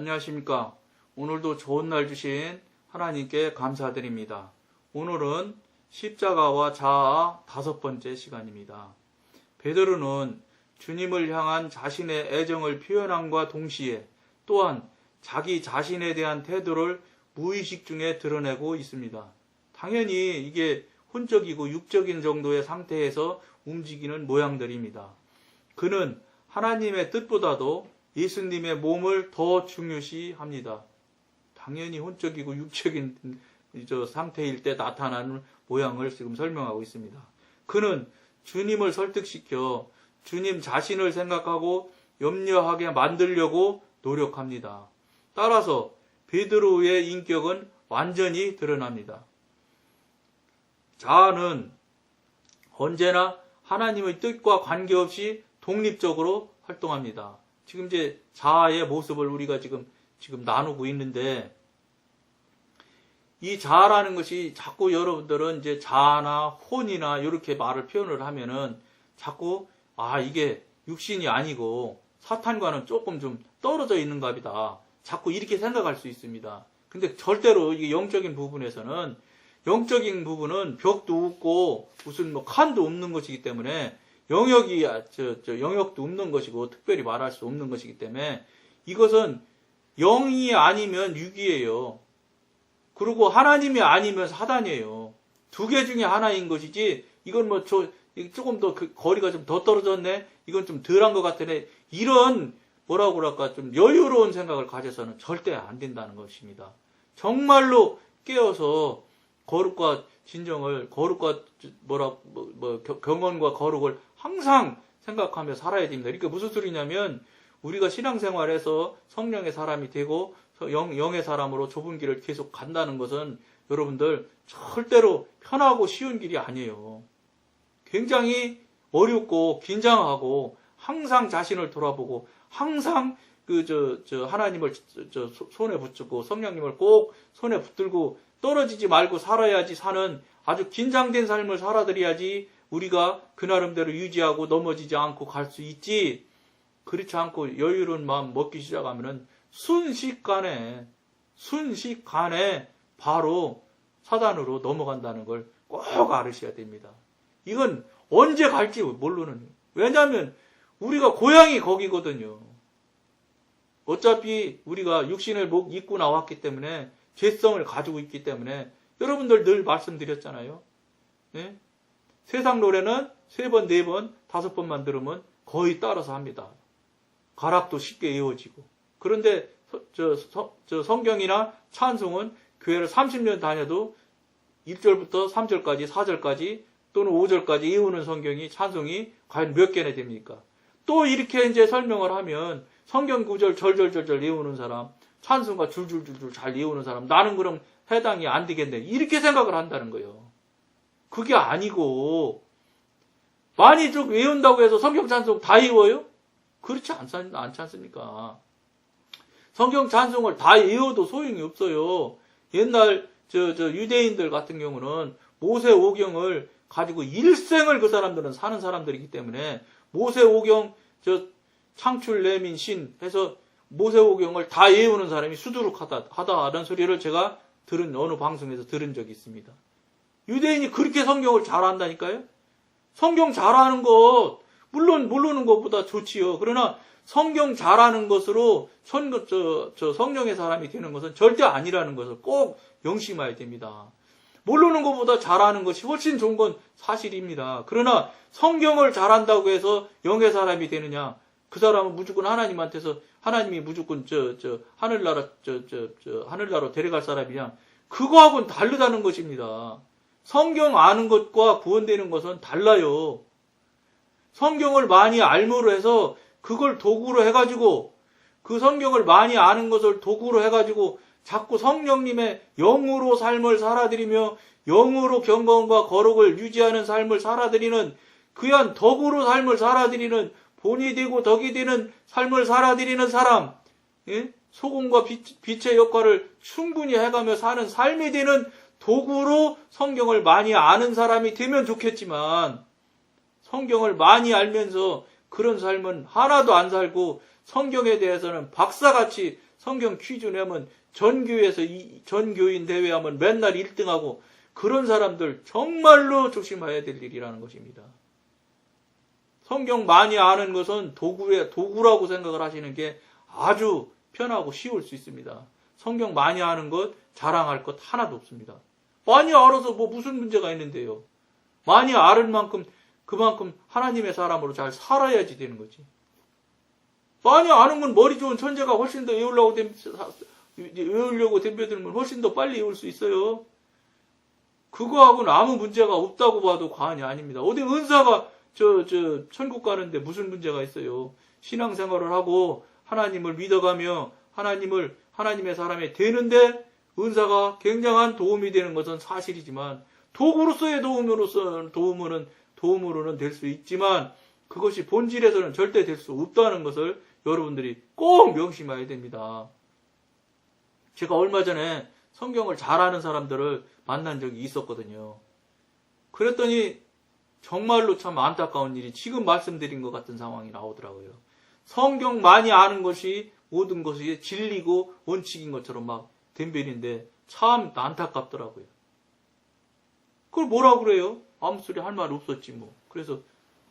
안녕하십니까. 오늘도 좋은 날 주신 하나님께 감사드립니다. 오늘은 십자가와 자아 다섯 번째 시간입니다. 베드로는 주님을 향한 자신의 애정을 표현함과 동시에 또한 자기 자신에 대한 태도를 무의식 중에 드러내고 있습니다. 당연히 이게 혼적이고 육적인 정도의 상태에서 움직이는 모양들입니다. 그는 하나님의 뜻보다도 예수님의 몸을 더 중요시 합니다. 당연히 혼적이고 육적인 저 상태일 때 나타나는 모양을 지금 설명하고 있습니다. 그는 주님을 설득시켜 주님 자신을 생각하고 염려하게 만들려고 노력합니다. 따라서 베드로의 인격은 완전히 드러납니다. 자아는 언제나 하나님의 뜻과 관계없이 독립적으로 활동합니다. 지금 이제 자아의 모습을 우리가 지금 지금 나누고 있는데 이 자아라는 것이 자꾸 여러분들은 이제 자아나 혼이나 이렇게 말을 표현을 하면은 자꾸 아 이게 육신이 아니고 사탄과는 조금 좀 떨어져 있는가 보다. 자꾸 이렇게 생각할 수 있습니다. 근데 절대로 이게 영적인 부분에서는 영적인 부분은 벽도 없고 무슨 뭐 칸도 없는 것이기 때문에 영역이 아, 저, 저 영역도 없는 것이고 특별히 말할 수 없는 것이기 때문에 이것은 영이 아니면 육이에요. 그리고 하나님이 아니면 사단이에요. 두 개 중에 하나인 것이지 이건 뭐 저 조금 더 그 거리가 좀 더 떨어졌네. 이건 좀 덜한 것 같으네. 이런 뭐라고 그럴까 좀 여유로운 생각을 가져서는 절대 안 된다는 것입니다. 정말로 깨어서 거룩과 진정을 거룩과 뭐라 뭐, 뭐 겨- 경건과 거룩을 항상 생각하며 살아야 됩니다. 그러니까 무슨 소리냐면 우리가 신앙생활에서 성령의 사람이 되고 영, 영의 사람으로 좁은 길을 계속 간다는 것은 여러분들 절대로 편하고 쉬운 길이 아니에요. 굉장히 어렵고 긴장하고 항상 자신을 돌아보고 항상 그저저 하나님을 저, 저 소- 손에 붙잡고 성령님을 꼭 손에 붙들고 떨어지지 말고 살아야지 사는 아주 긴장된 삶을 살아들여야지 우리가 그 나름대로 유지하고 넘어지지 않고 갈 수 있지. 그렇지 않고 여유로운 마음 먹기 시작하면은 순식간에 순식간에 바로 사단으로 넘어간다는 걸 꼭 알으셔야 됩니다. 이건 언제 갈지 모르는. 왜냐하면 우리가 고향이 거기거든요. 어차피 우리가 육신을 목 입고 나왔기 때문에 죄성을 가지고 있기 때문에 여러분들 늘 말씀드렸잖아요. 예? 세상 노래는 세 번, 네 번, 다섯 번만 들으면 거의 따라서 합니다. 가락도 쉽게 이어지고. 그런데 서- 저, 서- 저 성경이나 찬송은 교회를 30년 다녀도 1절부터 3절까지, 4절까지 또는 5절까지 이우는 성경이 찬송이 과연 몇 개나 됩니까? 또 이렇게 이제 설명을 하면 성경 구절 절절절절 이우는 사람, 찬송가 줄줄줄줄 잘 이우는 사람, 나는 그럼 해당이 안 되겠네. 이렇게 생각을 한다는 거예요. 그게 아니고, 많이 쭉 외운다고 해서 성경 찬송 다 외워요? 그렇지 않, 않지 않습니까? 성경 찬송을 다 외워도 소용이 없어요. 옛날 저, 저 유대인들 같은 경우는 모세 오경을 가지고 일생을 그 사람들은 사는 사람들이기 때문에 모세 오경 저 창출 내민 신 해서 모세 오경을 다 외우는 사람이 수두룩하다 하다라는 소리를 제가 들은 어느 방송에서 들은 적이 있습니다. 유대인이 그렇게 성경을 잘한다니까요? 성경 잘하는 것 물론 모르는 것보다 좋지요. 그러나 성경 잘하는 것으로 선, 저, 저 성령의 사람이 되는 것은 절대 아니라는 것을 꼭 명심해야 됩니다. 모르는 것보다 잘하는 것이 훨씬 좋은 건 사실입니다. 그러나 성경을 잘한다고 해서 영의 사람이 되느냐? 그 사람은 무조건 하나님한테서 하나님이 무조건 저, 저, 하늘나라, 저, 저, 저, 하늘나라로 데려갈 사람이냐? 그거하고는 다르다는 것입니다. 성경 아는 것과 구원되는 것은 달라요. 성경을 많이 알므로 해서 그걸 도구로 해가지고 그 성경을 많이 아는 것을 도구로 해가지고 자꾸 성령님의 영으로 삶을 살아들이며 영으로 경건과 거룩을 유지하는 삶을 살아들이는 그한 덕으로 삶을 살아들이는 본이 되고 덕이 되는 삶을 살아들이는 사람, 예? 소금과 빛, 빛의 역할을 충분히 해가며 사는 삶이 되는 도구로 성경을 많이 아는 사람이 되면 좋겠지만 성경을 많이 알면서 그런 삶은 하나도 안 살고 성경에 대해서는 박사같이 성경 퀴즈 내면 전교에서 이- 전교인 대회 하면 맨날 1등하고 그런 사람들 정말로 조심해야 될 일이라는 것입니다. 성경 많이 아는 것은 도구에, 도구라고 생각을 하시는 게 아주 편하고 쉬울 수 있습니다. 성경 많이 아는 것, 자랑할 것 하나도 없습니다. 많이 알아서 뭐 무슨 문제가 있는데요. 많이 아는 만큼 그만큼 하나님의 사람으로 잘 살아야지 되는 거지. 많이 아는 건 머리 좋은 천재가 훨씬 더 외우려고 외우려고 덤벼들면 훨씬 더 빨리 외울 수 있어요. 그거하고는 아무 문제가 없다고 봐도 과언이 아닙니다. 어디 은사가 저, 저, 천국 가는데 무슨 문제가 있어요. 신앙생활을 하고 하나님을 믿어가며 하나님을, 하나님의 사람이 되는데 은사가 굉장한 도움이 되는 것은 사실이지만 도구로서의 도움으로서, 도움으로는, 도움으로는 될 수 있지만 그것이 본질에서는 절대 될 수 없다는 것을 여러분들이 꼭 명심해야 됩니다. 제가 얼마 전에 성경을 잘 아는 사람들을 만난 적이 있었거든요. 그랬더니 정말로 참 안타까운 일이 지금 말씀드린 것 같은 상황이 나오더라고요. 성경 많이 아는 것이 모든 것이 진리고 원칙인 것처럼 막 덤벼인데 참 안타깝더라고요. 그걸 뭐라고 그래요? 아무 소리 할 말 없었지 뭐. 그래서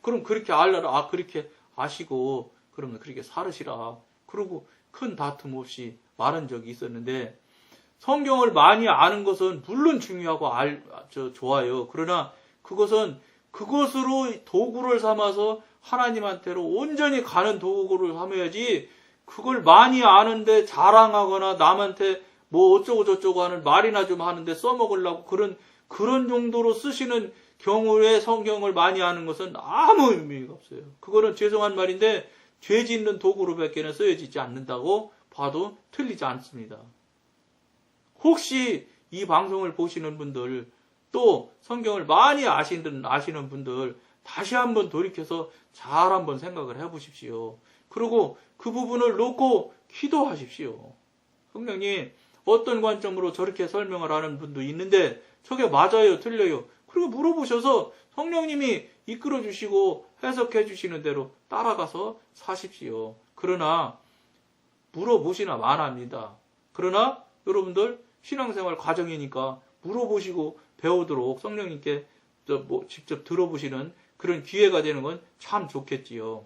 그럼 그렇게 알라라. 아 그렇게 아시고 그러면 그렇게 살으시라. 그러고 큰 다툼 없이 말한 적이 있었는데 성경을 많이 아는 것은 물론 중요하고 알, 저, 좋아요. 그러나 그것은 그것으로 도구를 삼아서 하나님한테로 온전히 가는 도구를 삼아야지 그걸 많이 아는데 자랑하거나 남한테 뭐 어쩌고 저쩌고 하는 말이나 좀 하는데 써먹으려고 그런 그런 정도로 쓰시는 경우에 성경을 많이 아는 것은 아무 의미가 없어요. 그거는 죄송한 말인데 죄 짓는 도구로밖에는 쓰여지지 않는다고 봐도 틀리지 않습니다. 혹시 이 방송을 보시는 분들 또 성경을 많이 아시는, 아시는 분들 다시 한번 돌이켜서 잘 한번 생각을 해 보십시오. 그리고 그 부분을 놓고 기도하십시오. 성령님 어떤 관점으로 저렇게 설명을 하는 분도 있는데 저게 맞아요, 틀려요. 그리고 물어보셔서 성령님이 이끌어 주시고 해석해 주시는 대로 따라가서 사십시오. 그러나 물어보시나 마나합니다. 그러나 여러분들 신앙생활 과정이니까 물어보시고 배우도록 성령님께 저뭐 직접 들어보시는 그런 기회가 되는 건 참 좋겠지요.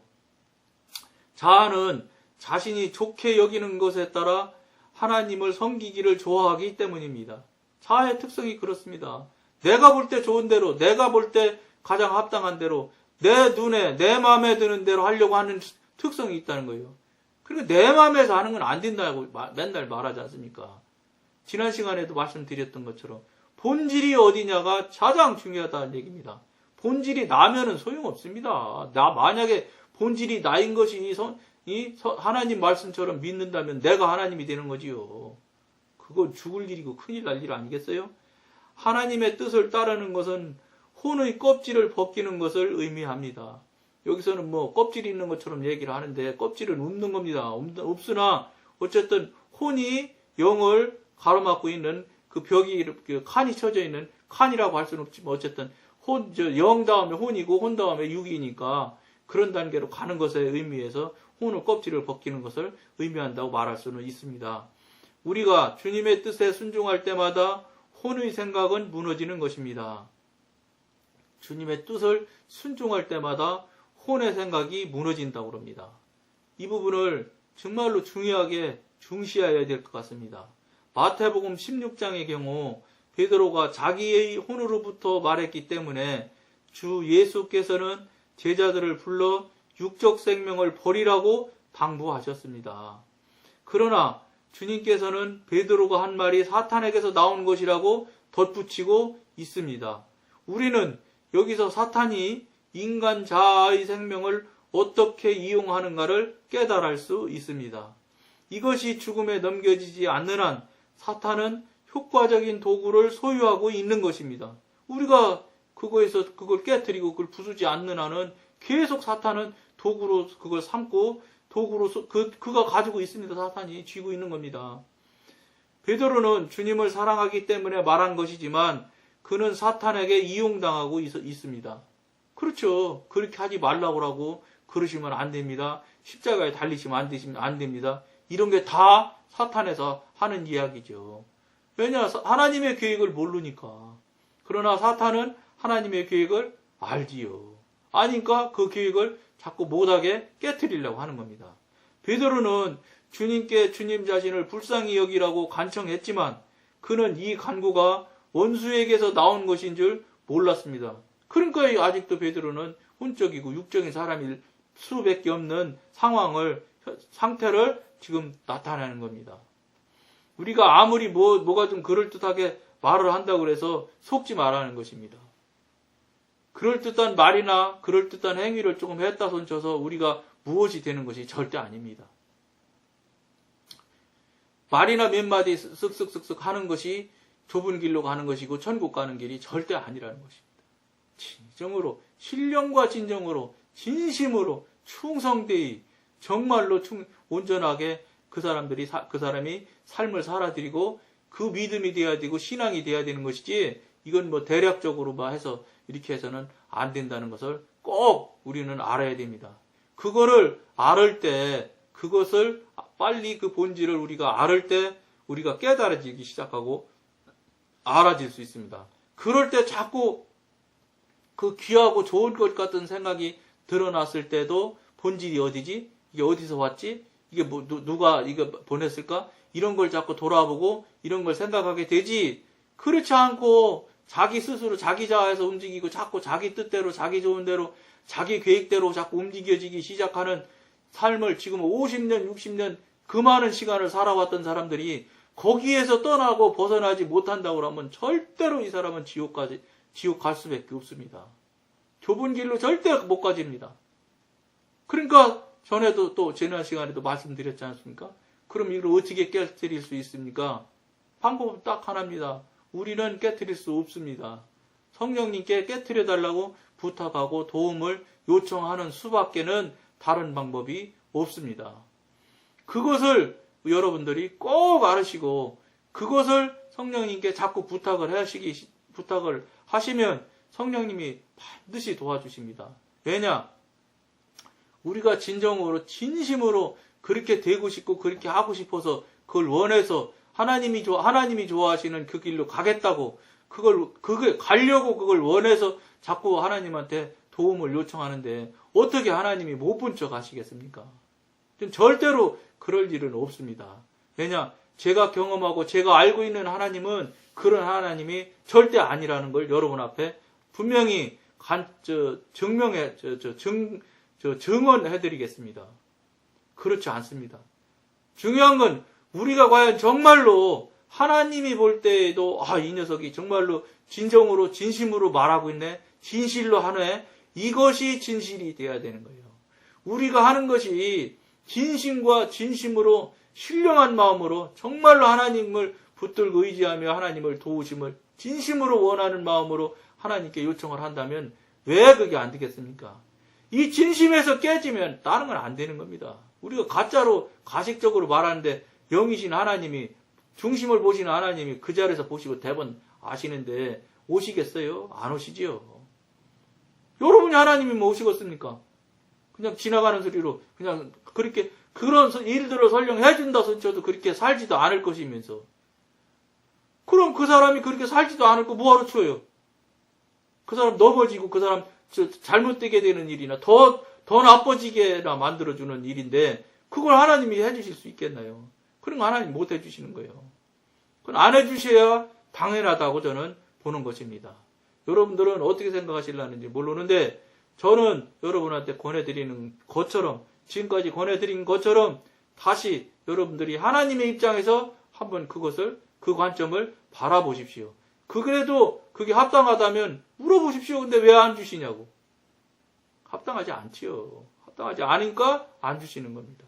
자아는 자신이 좋게 여기는 것에 따라 하나님을 섬기기를 좋아하기 때문입니다. 자아의 특성이 그렇습니다. 내가 볼 때 좋은 대로, 내가 볼 때 가장 합당한 대로, 내 눈에, 내 마음에 드는 대로 하려고 하는 특성이 있다는 거예요. 그리고 내 마음에서 하는 건 안 된다고 마- 맨날 말하지 않습니까? 지난 시간에도 말씀드렸던 것처럼 본질이 어디냐가 가장 중요하다는 얘기입니다. 본질이 나면은 소용없습니다. 나 만약에 본질이 나인 것이 이 하나님 말씀처럼 믿는다면 내가 하나님이 되는 거지요. 그건 죽을 일이고 큰일 날 일 아니겠어요? 하나님의 뜻을 따르는 것은 혼의 껍질을 벗기는 것을 의미합니다. 여기서는 뭐 껍질이 있는 것처럼 얘기를 하는데 껍질은 없는 겁니다. 없- 없으나 어쨌든 혼이 영을 가로막고 있는 그 벽이 이렇게 칸이 쳐져 있는 칸이라고 할 수는 없지만 어쨌든 혼, 저, 영 다음에 혼이고 혼 다음에 육이니까 그런 단계로 가는 것에 의미해서 혼의 껍질을 벗기는 것을 의미한다고 말할 수는 있습니다. 우리가 주님의 뜻에 순종할 때마다 혼의 생각은 무너지는 것입니다. 주님의 뜻을 순종할 때마다 혼의 생각이 무너진다고 합니다. 이 부분을 정말로 중요하게 중시해야 될 것 같습니다. 마태복음 16장의 경우 베드로가 자기의 혼으로부터 말했기 때문에 주 예수께서는 제자들을 불러 육적 생명을 버리라고 당부하셨습니다. 그러나 주님께서는 베드로가 한 말이 사탄에게서 나온 것이라고 덧붙이고 있습니다. 우리는 여기서 사탄이 인간 자아의 생명을 어떻게 이용하는가를 깨달을 수 있습니다. 이것이 죽음에 넘겨지지 않는 한 사탄은 효과적인 도구를 소유하고 있는 것입니다. 우리가 그거에서 그걸 깨뜨리고 그걸 부수지 않는 한은 계속 사탄은 도구로 그걸 삼고 도구로 소- 그 그가 가지고 있습니다. 사탄이 쥐고 있는 겁니다. 베드로는 주님을 사랑하기 때문에 말한 것이지만 그는 사탄에게 이용당하고 있, 있습니다. 그렇죠. 그렇게 하지 말라고 하고 그러시면 안 됩니다. 십자가에 달리시면 안 되시면 안 됩니다. 이런 게 다 사탄에서 하는 이야기죠. 왜냐? 사- 하나님의 계획을 모르니까. 그러나 사탄은 하나님의 계획을 알지요. 아니까 그 계획을 자꾸 못하게 깨뜨리려고 하는 겁니다. 베드로는 주님께 주님 자신을 불쌍히 여기라고 간청했지만 그는 이 간구가 원수에게서 나온 것인 줄 몰랐습니다. 그러니까 아직도 베드로는 혼적이고 육적인 사람일 수밖에 없는 상황을 상태를 지금 나타내는 겁니다. 우리가 아무리 뭐 뭐가 좀 그럴듯하게 말을 한다고 그래서 속지 말라는 것입니다. 그럴듯한 말이나 그럴듯한 행위를 조금 했다 손쳐서 우리가 무엇이 되는 것이 절대 아닙니다. 말이나 몇 마디 쓱쓱쓱쓱 하는 것이 좁은 길로 가는 것이고 천국 가는 길이 절대 아니라는 것입니다. 진정으로 신령과 진정으로 진심으로 충성되이 정말로 충- 온전하게 그 사람들이 사- 그 사람이 삶을 살아드리고 그 믿음이 돼야 되고 신앙이 돼야 되는 것이지 이건 뭐 대략적으로 막 해서 이렇게 해서는 안 된다는 것을 꼭 우리는 알아야 됩니다. 그거를 알을 때 그것을 빨리 그 본질을 우리가 알을 때 우리가 깨달아지기 시작하고 알아질 수 있습니다. 그럴 때 자꾸 그 귀하고 좋은 것 같은 생각이 드러났을 때도 본질이 어디지? 이게 어디서 왔지? 이게 뭐 누, 누가 이거 보냈을까? 이런 걸 자꾸 돌아보고 이런 걸 생각하게 되지. 그렇지 않고 자기 스스로 자기 자아에서 움직이고 자꾸 자기 뜻대로 자기 좋은 대로 자기 계획대로 자꾸 움직여지기 시작하는 삶을 지금 50년, 60년 그 많은 시간을 살아왔던 사람들이 거기에서 떠나고 벗어나지 못한다고 하면 절대로 이 사람은 지옥까지 지옥 갈 수밖에 없습니다. 좁은 길로 절대 못 가집니다. 그러니까 전에도 또 지난 시간에도 말씀드렸지 않습니까? 그럼 이걸 어떻게 깨뜨릴 수 있습니까? 방법은 딱 하나입니다. 우리는 깨뜨릴 수 없습니다. 성령님께 깨뜨려 달라고 부탁하고 도움을 요청하는 수밖에는 다른 방법이 없습니다. 그것을 여러분들이 꼭 알으시고 그것을 성령님께 자꾸 부탁을 하시기 부탁을 하시면 성령님이 반드시 도와주십니다. 왜냐? 우리가 진정으로 진심으로 그렇게 되고 싶고 그렇게 하고 싶어서 그걸 원해서 하나님이 좋아 하나님이 좋아하시는 그 길로 가겠다고 그걸 그게 가려고 그걸 원해서 자꾸 하나님한테 도움을 요청하는데 어떻게 하나님이 못 본 척 하시겠습니까? 절대로 그럴 일은 없습니다. 왜냐? 제가 경험하고 제가 알고 있는 하나님은 그런 하나님이 절대 아니라는 걸 여러분 앞에 분명히 간, 저, 증명해, 저, 저, 증, 저, 증언해 드리겠습니다. 그렇지 않습니다. 중요한 건 우리가 과연 정말로 하나님이 볼 때에도 아, 이 녀석이 정말로 진정으로 진심으로 말하고 있네. 진실로 하네. 이것이 진실이 돼야 되는 거예요. 우리가 하는 것이 진심과 진심으로 신령한 마음으로 정말로 하나님을 붙들고 의지하며 하나님을 도우심을 진심으로 원하는 마음으로 하나님께 요청을 한다면 왜 그게 안 되겠습니까? 이 진심에서 깨지면 다른 건 안 되는 겁니다. 우리가 가짜로 가식적으로 말하는데 영이신 하나님이 중심을 보시는 하나님이 그 자리에서 보시고 대번 아시는데 오시겠어요? 안 오시지요. 여러분이 하나님이 뭐 오시겠습니까? 그냥 지나가는 소리로 그냥 그렇게 그런 일들을 설령 해준다 손쳐도 그렇게 살지도 않을 것이면서 그럼 그 사람이 그렇게 살지도 않을 거 뭐하러 쳐요? 그 사람 넘어지고 그 사람 잘못되게 되는 일이나 더, 더 나빠지게나 만들어주는 일인데 그걸 하나님이 해주실 수 있겠나요? 그런 거 하나님 못 해주시는 거예요. 그건 안 해주셔야 당연하다고 저는 보는 것입니다. 여러분들은 어떻게 생각하실라는지 모르는데 저는 여러분한테 권해드리는 것처럼 지금까지 권해드린 것처럼 다시 여러분들이 하나님의 입장에서 한번 그것을 그 관점을 바라보십시오. 그래도 그게 합당하다면 물어보십시오. 근데 왜 안 주시냐고. 합당하지 않지요. 합당하지 않으니까 안 주시는 겁니다.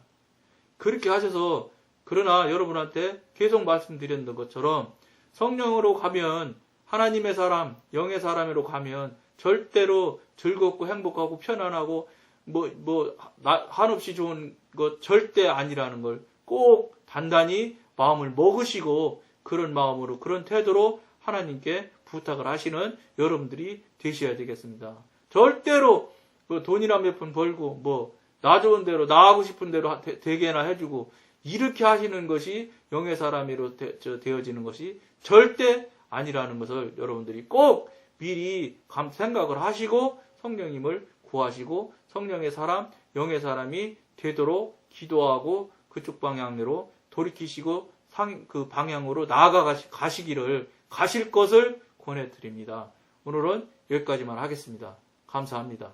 그렇게 하셔서 그러나 여러분한테 계속 말씀드렸던 것처럼 성령으로 가면 하나님의 사람, 영의 사람으로 가면 절대로 즐겁고 행복하고 편안하고 뭐, 뭐, 한없이 좋은 것 절대 아니라는 걸 꼭 단단히 마음을 먹으시고 그런 마음으로 그런 태도로 하나님께 부탁을 하시는 여러분들이 되셔야 되겠습니다. 절대로 뭐 돈이나 몇 푼 벌고 뭐 나 좋은 대로 나 하고 싶은 대로 되게나 해주고 이렇게 하시는 것이 영의 사람으로 되, 어지는 것이 절대 아니라는 것을 여러분들이 꼭 미리 감- 생각을 하시고 성령님을 구하시고 성령의 사람, 영의 사람이 되도록 기도하고 그쪽 방향으로 돌이키시고 상- 그 방향으로 나아가 가시- 가시기를 가실 것을 권해드립니다. 오늘은 여기까지만 하겠습니다. 감사합니다.